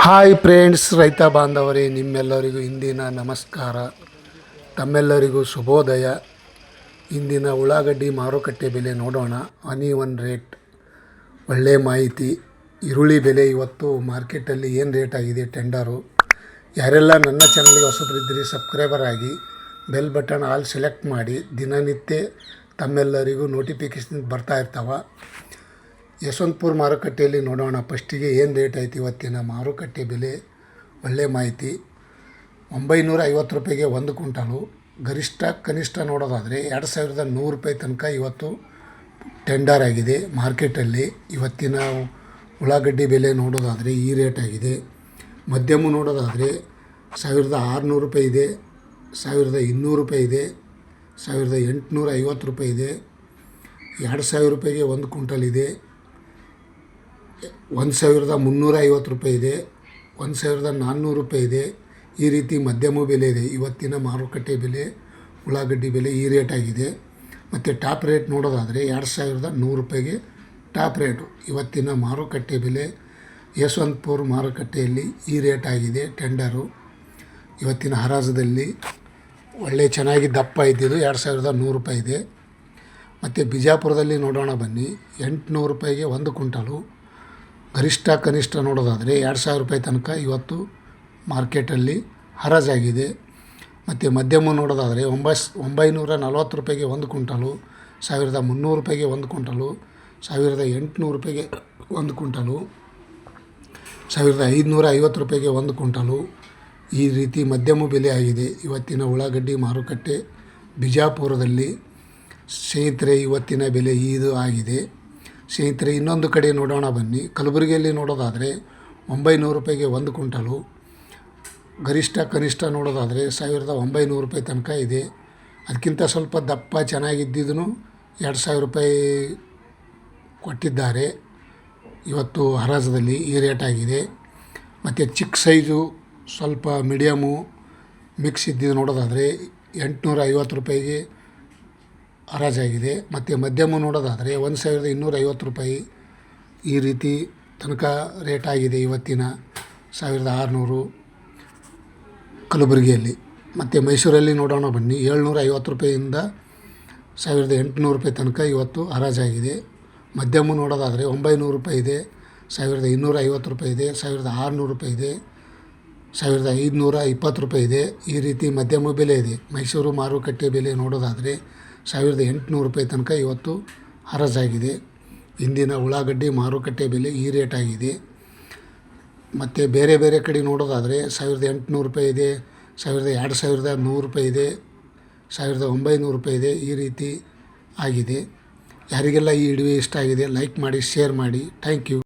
Hi friends ರೈತ ಬಾಂಧವರೇ, ನಿಮ್ಮೆಲ್ಲರಿಗೂ ಇಂದಿನ ನಮಸ್ಕಾರ. ತಮ್ಮೆಲ್ಲರಿಗೂ ಶುಭೋದಯ. ಇಂದಿನ ಉಳ್ಳಾಗಡ್ಡಿ ಮಾರುಕಟ್ಟೆ ಬೆಲೆ ನೋಡೋಣ. ಹನಿ ಒನ್ ರೇಟ್ ಒಳ್ಳೆಯ ಮಾಹಿತಿ. ಈರುಳ್ಳಿ ಬೆಲೆ ಇವತ್ತು ಮಾರ್ಕೆಟಲ್ಲಿ ಏನು ರೇಟ್ ಆಗಿದೆ ಟೆಂಡರು ಯಾರೆಲ್ಲ ನನ್ನ ಚಾನಲ್ಗೆ ಹೊಸಬರಿದ್ದೀರಿ ಸಬ್ಸ್ಕ್ರೈಬರ್ ಆಗಿ ಬೆಲ್ ಬಟನ್ ಆಲ್ ಸೆಲೆಕ್ಟ್ ಮಾಡಿ, ದಿನನಿತ್ಯ ತಮ್ಮೆಲ್ಲರಿಗೂ ನೋಟಿಫಿಕೇಶನ್ ಬರ್ತಾ ಇರ್ತಾವೆ. ಯಶವಂತಪುರ ಮಾರುಕಟ್ಟೆಯಲ್ಲಿ ನೋಡೋಣ. ಫಸ್ಟಿಗೆ ಏನು ರೇಟ್ ಐತಿ ಇವತ್ತಿನ ಮಾರುಕಟ್ಟೆ ಬೆಲೆ? ಒಳ್ಳೆಯ ಮಾಹಿತಿ. ಒಂಬೈನೂರ ಐವತ್ತು ರೂಪಾಯಿಗೆ ಒಂದು ಕ್ವಿಂಟಾಲು. ಗರಿಷ್ಠ ಕನಿಷ್ಠ ನೋಡೋದಾದರೆ ಎರಡು ಸಾವಿರದ ನೂರು ರೂಪಾಯಿ ತನಕ ಇವತ್ತು ಟೆಂಡರ್ ಆಗಿದೆ ಮಾರ್ಕೆಟಲ್ಲಿ. ಇವತ್ತಿನ ಉಳ್ಳಾಗಡ್ಡಿ ಬೆಲೆ ನೋಡೋದಾದರೆ ಈ ರೇಟ್ ಆಗಿದೆ. ಮಧ್ಯಮ ನೋಡೋದಾದರೆ ಸಾವಿರದ ಆರುನೂರು ರೂಪಾಯಿ ಇದೆ, ಸಾವಿರದ ಇನ್ನೂರು ರೂಪಾಯಿ ಇದೆ, ಸಾವಿರದ ಎಂಟುನೂರ ಐವತ್ತು ರೂಪಾಯಿ ಇದೆ, ಎರಡು ಸಾವಿರ ರೂಪಾಯಿಗೆ ಒಂದು ಕ್ವಿಂಟಲ್ ಇದೆ. ಒಂದು ಸಾವಿರದ ಮುನ್ನೂರ ಐವತ್ತು ರೂಪಾಯಿ ಇದೆ, ಒಂದು ಸಾವಿರದ ನಾನ್ನೂರು ರೂಪಾಯಿ ಇದೆ. ಈ ರೀತಿ ಮಧ್ಯಮ ಬೆಲೆ ಇದೆ. ಇವತ್ತಿನ ಮಾರುಕಟ್ಟೆ ಬೆಲೆ, ಉಳ್ಳಾಗಡ್ಡಿ ಬೆಲೆ ಈ ರೇಟ್ ಆಗಿದೆ. ಮತ್ತು ಟಾಪ್ ರೇಟ್ ನೋಡೋದಾದರೆ ಎರಡು ಸಾವಿರದ ನೂರು ರೂಪಾಯಿಗೆ ಟಾಪ್ ರೇಟು. ಇವತ್ತಿನ ಮಾರುಕಟ್ಟೆ ಬೆಲೆ, ಯಶವಂತಪುರ ಮಾರುಕಟ್ಟೆಯಲ್ಲಿ ಈ ರೇಟ್ ಆಗಿದೆ, ಟೆಂಡರು. ಇವತ್ತಿನ ಹರಾಜದಲ್ಲಿ ಒಳ್ಳೆ ಚೆನ್ನಾಗಿ ದಪ್ಪ ಇದ್ದಿದ್ದು ಎರಡು ಸಾವಿರದ ನೂರು ರೂಪಾಯಿ ಇದೆ. ಮತ್ತು ಬಿಜಾಪುರದಲ್ಲಿ ನೋಡೋಣ ಬನ್ನಿ, ಎಂಟುನೂರು ರೂಪಾಯಿಗೆ ಒಂದು ಕ್ವಿಂಟಲು. ಗರಿಷ್ಠ ಕನಿಷ್ಠ ನೋಡೋದಾದರೆ ಎರಡು ಸಾವಿರ ರೂಪಾಯಿ ತನಕ ಇವತ್ತು ಮಾರ್ಕೆಟಲ್ಲಿ ಹರಾಜಾಗಿದೆ. ಮತ್ತು ಮಧ್ಯಮ ನೋಡೋದಾದರೆ ಒಂಬಸ್, ಒಂಬೈನೂರ ನಲ್ವತ್ತು ರೂಪಾಯಿಗೆ ಒಂದು ಕ್ವಿಂಟಲು, ಸಾವಿರದ ಮುನ್ನೂರು ರೂಪಾಯಿಗೆ ಒಂದು ಕ್ವಿಂಟಲು, ಸಾವಿರದ ಎಂಟುನೂರು ರೂಪಾಯಿಗೆ ಒಂದು ಕ್ವಿಂಟಲು, ಸಾವಿರದ ಐದುನೂರ ಐವತ್ತು ರೂಪಾಯಿಗೆ ಒಂದು ಕ್ವಿಂಟಲು. ಈ ರೀತಿ ಮಧ್ಯಮ ಬೆಲೆ ಆಗಿದೆ. ಇವತ್ತಿನ ಉಳ್ಳಾಗಡ್ಡಿ ಮಾರುಕಟ್ಟೆ ಬಿಜಾಪುರದಲ್ಲಿ ಸ್ನೇಹಿತರೆ ಇವತ್ತಿನ ಬೆಲೆ ಇದು ಆಗಿದೆ. ಸ್ನೇಹಿತರೆ, ಇನ್ನೊಂದು ಕಡೆ ನೋಡೋಣ ಬನ್ನಿ. ಕಲಬುರಗಿಯಲ್ಲಿ ನೋಡೋದಾದರೆ ಒಂಬೈನೂರು ರೂಪಾಯಿಗೆ ಒಂದು ಕ್ವಿಂಟಲು. ಗರಿಷ್ಠ ಕನಿಷ್ಠ ನೋಡೋದಾದರೆ ಸಾವಿರದ ಒಂಬೈನೂರು ರೂಪಾಯಿ ತನಕ ಇದೆ. ಅದಕ್ಕಿಂತ ಸ್ವಲ್ಪ ದಪ್ಪ ಚೆನ್ನಾಗಿದ್ದಿದ್ದು ಎರಡು ಸಾವಿರ ರೂಪಾಯಿ ಕೊಟ್ಟಿದ್ದಾರೆ. ಇವತ್ತು ಹರಾಜದಲ್ಲಿ ಈ ರೇಟ್ ಆಗಿದೆ. ಮತ್ತು ಚಿಕ್ಕ ಸೈಜು, ಸ್ವಲ್ಪ ಮೀಡಿಯಮು ಮಿಕ್ಸ್ ಇದ್ದಿದ್ದು ನೋಡೋದಾದರೆ ಎಂಟುನೂರ ಐವತ್ತು ರೂಪಾಯಿಗೆ ಹರಾಜಾಗಿದೆ. ಮತ್ತು ಮಧ್ಯಮ ನೋಡೋದಾದರೆ ಒಂದು ಸಾವಿರದ ಇನ್ನೂರ ಐವತ್ತು ರೂಪಾಯಿ ಈ ರೀತಿ ತನಕ ರೇಟ್ ಆಗಿದೆ ಇವತ್ತಿನ ಸಾವಿರದ ಆರುನೂರು ಕಲಬುರಗಿಯಲ್ಲಿ. ಮತ್ತು ಮೈಸೂರಲ್ಲಿ ನೋಡೋಣ ಬನ್ನಿ. ಏಳ್ನೂರ ಐವತ್ತು ರೂಪಾಯಿಯಿಂದ ಸಾವಿರದ ಎಂಟುನೂರು ರೂಪಾಯಿ ತನಕ ಇವತ್ತು ಹರಾಜಾಗಿದೆ. ಮಧ್ಯಮ ನೋಡೋದಾದರೆ ಒಂಬೈನೂರು ರೂಪಾಯಿ ಇದೆ, ಸಾವಿರದ ಇನ್ನೂರ ಐವತ್ತು ರೂಪಾಯಿ ಇದೆ, ಸಾವಿರದ ಆರುನೂರು ರೂಪಾಯಿ ಇದೆ, ಸಾವಿರದ ಐದುನೂರ ಇಪ್ಪತ್ತು ರೂಪಾಯಿ ಇದೆ. ಈ ರೀತಿ ಮಧ್ಯಮ ಬೆಲೆ ಇದೆ. ಮೈಸೂರು ಮಾರುಕಟ್ಟೆ ಬೆಲೆ ನೋಡೋದಾದರೆ ಸಾವಿರದ ಎಂಟುನೂರು ರೂಪಾಯಿ ತನಕ ಇವತ್ತು ಹರಾಜಾಗಿದೆ ಇಂದಿನ ಉಳ್ಳಾಗಡ್ಡಿ ಮಾರುಕಟ್ಟೆ ಬೆಲೆ ಈ ರೇಟ್ ಆಗಿದೆ. ಮತ್ತು ಬೇರೆ ಬೇರೆ ಕಡೆ ನೋಡೋದಾದರೆ ಸಾವಿರದ ಎಂಟುನೂರು ರೂಪಾಯಿ ಇದೆ, ಸಾವಿರದ ಎರಡು ಸಾವಿರದ ನೂರು ರೂಪಾಯಿ ಇದೆ, ಸಾವಿರದ ಒಂಬೈನೂರು ರೂಪಾಯಿ ಇದೆ ಈ ರೀತಿ ಆಗಿದೆ. ಯಾರಿಗೆಲ್ಲ ಈ ವಿಡಿಯೋ ಇಷ್ಟ ಆಗಿದೆ ಲೈಕ್ ಮಾಡಿ ಶೇರ್ ಮಾಡಿ. Thank you